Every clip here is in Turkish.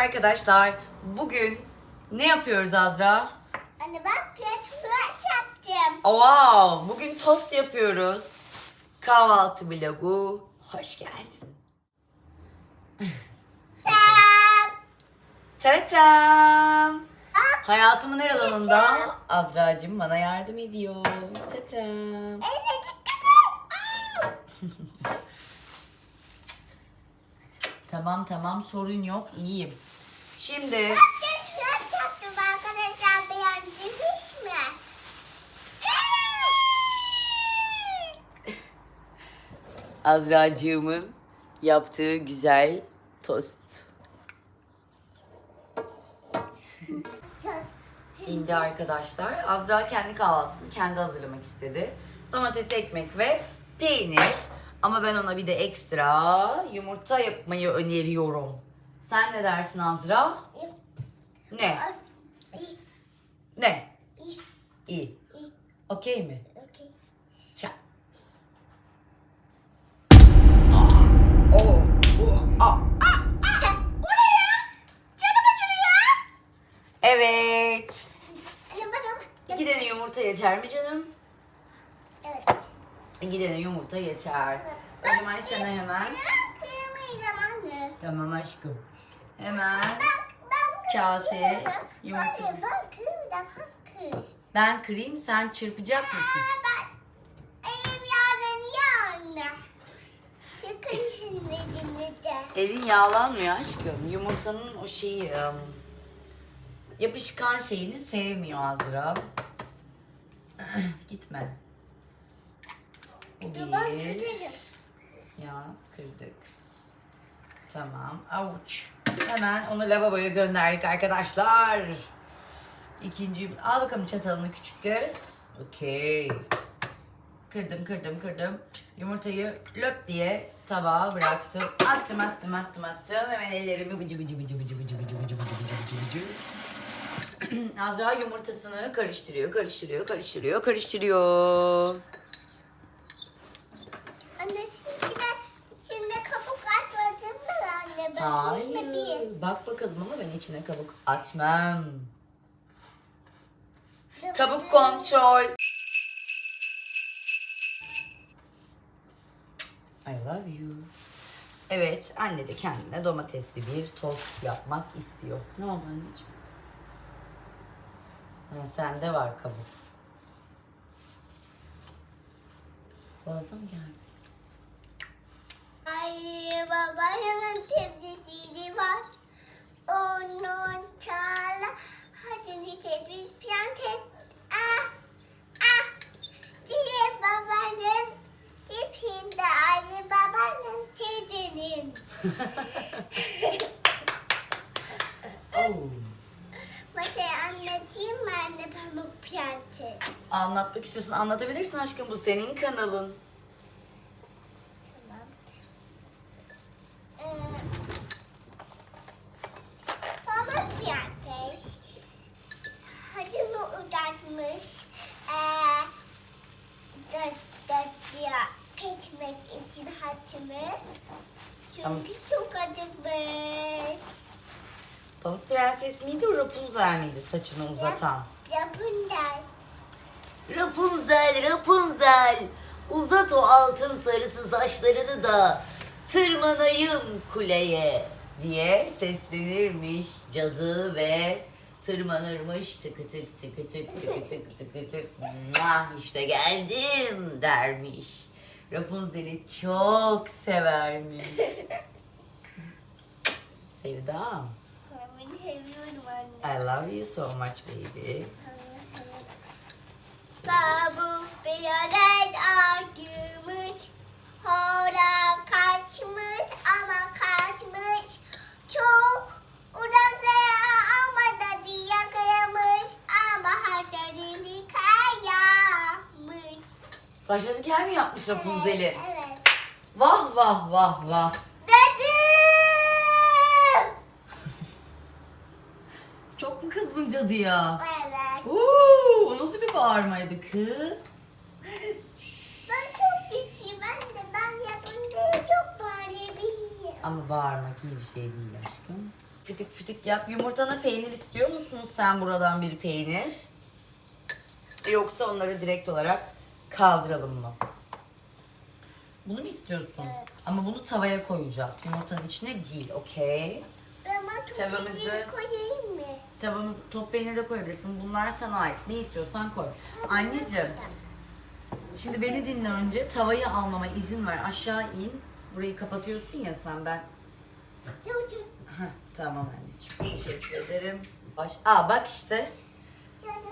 arkadaşlar. Bugün ne yapıyoruz Azra? Anne bak kreatif yaptım. Wow, bugün tost yapıyoruz. Kahvaltı vlogu. Hoş geldin. Tam. Tatam. Hayatımın her alanında Azra'cığım bana yardım ediyor. Tatam. eline dikkat et. Tamam tamam sorun yok iyiyim. Şimdi? Azra'cığımın yaptığı güzel tost. İndi arkadaşlar. Azra kendi kahvaltısını kendi hazırlamak istedi. Domates, ekmek ve peynir. Ama ben ona bir de ekstra yumurta yapmayı öneriyorum. Sen ne dersin Azra? Ne? Ne? iyi. Okey mi? Okey. Çak. Canım acıyor. Evet. İki tane yumurta yeter mi canım? Evet. İki tane yumurta yeter. O zaman sana hemen. Kıymayacağım anne. Tamam aşkım. Hemen Bak ben Kase, kıymayacağım. yumurta. Anne ben kıymayacağım. Bak kız. ben kırayım sen çırpacak mısın? Aa, ben elim yağlanıyor anne. Yakın dedim de. Elin yağlanmıyor aşkım. Yumurtanın o şeyi ım, yapışkan şeyini sevmiyor Azra. Gitme. Bu Dur ben bir. Ya kırdık. Tamam. Avuç. Hemen onu lavaboya gönderdik arkadaşlar. İkinci al bakalım çatalını küçük göz. Okey. Kırdım kırdım kırdım. Yumurtayı löp diye tabağa bıraktım. Attım attım attım attım. Hemen ellerimi bıcı bıcı bıcı bıcı bıcı bıcı bıcı bıcı bıcı bıcı. Azra yumurtasını karıştırıyor, karıştırıyor, karıştırıyor, karıştırıyor. Anne içine, içinde kabuk atmadın bir? Hayır. Bak bakalım ama ben içine kabuk atmam. Kabuk kontrol. I love you. Evet, anne de kendine domatesli bir tost yapmak istiyor. Ne oldu anneciğim? Ha, sende var kabuk. Mı geldi? Babanın tepsisi var. Onun çağla hacını çekmiş piyanket. Ah ah. Diye babanın tipinde aynı babanın tedenin. Oh. Masaya anlatayım mı anne pamuk piyanket? Anlatmak istiyorsun, anlatabilirsin aşkım. Bu senin kanalın. Tamam. Ee, Pamuk piyanket. Hacını uzatmış. Ee, dört dörtlüğe geçmek için haçımı. Çünkü Tamam. çok acıkmış. Pamuk Prenses miydi o Rapunzel miydi saçını uzatan? Yapın der. Rapunzel, Rapunzel. Uzat o altın sarısı saçlarını da tırmanayım kuleye diye seslenirmiş cadı ve tırmanırmış tıkı tık tıkı tık tıkı tık tıkı tık Mwah, işte geldim dermiş. Rapunzel'i çok severmiş. Seviyorum anne. I love you so much baby. Pamuk piyanket akımış. Hora Saçlarını kel mi yapmış Rapunzel'i? Evet. evet. Vah vah vah vah. Dedim. Çok mu kızdın cadıya? Evet. Uuu, o nasıl bir bağırmaydı kız? Ben çok güçlüyüm anne. Ben yapınca çok bağırabilirim. Ama bağırmak iyi bir şey değil aşkım. Fitik fitik yap. Yumurtana peynir istiyor musun sen buradan bir peynir? Yoksa onları direkt olarak kaldıralım mı? Bunu mu istiyorsun? Evet. Ama bunu tavaya koyacağız. Yumurtanın içine değil, okey? Ben çok Tavamızı- koyayım mı? Tavamız, top peyniri de koyabilirsin. Bunlar sana ait. Ne istiyorsan koy. Anneciğim, şimdi beni dinle önce. Tavayı almama izin ver. Aşağı in. Burayı kapatıyorsun ya sen ben. Heh, tamam anneciğim. Teşekkür ederim. Baş... Aa bak işte. Canım.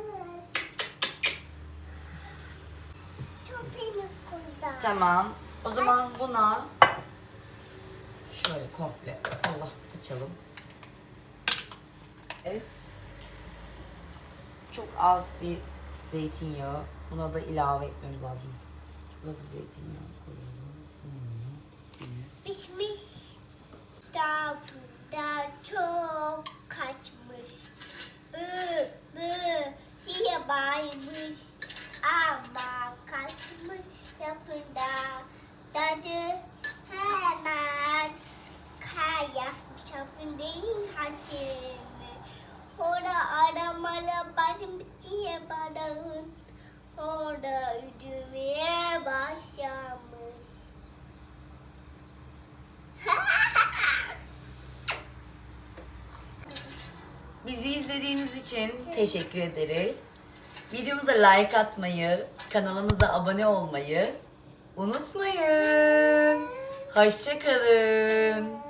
Çok peynir. Tamam. O zaman buna şöyle komple Allah açalım. Evet. Çok az bir zeytinyağı. Buna da ilave etmemiz lazım. Çok az bir zeytinyağı koyalım. Pişmiş. Daha burada çok kaçmış. Bı bı diye bağırmış. Ama kaçmış yapında. Dadı hemen kayakmış yapındayım hacını. Orada aramalı başım diye barağın. Orada ödümeye başlamış. Bizi izlediğiniz için teşekkür ederiz. Videomuza like atmayı, kanalımıza abone olmayı unutmayın. Hoşçakalın.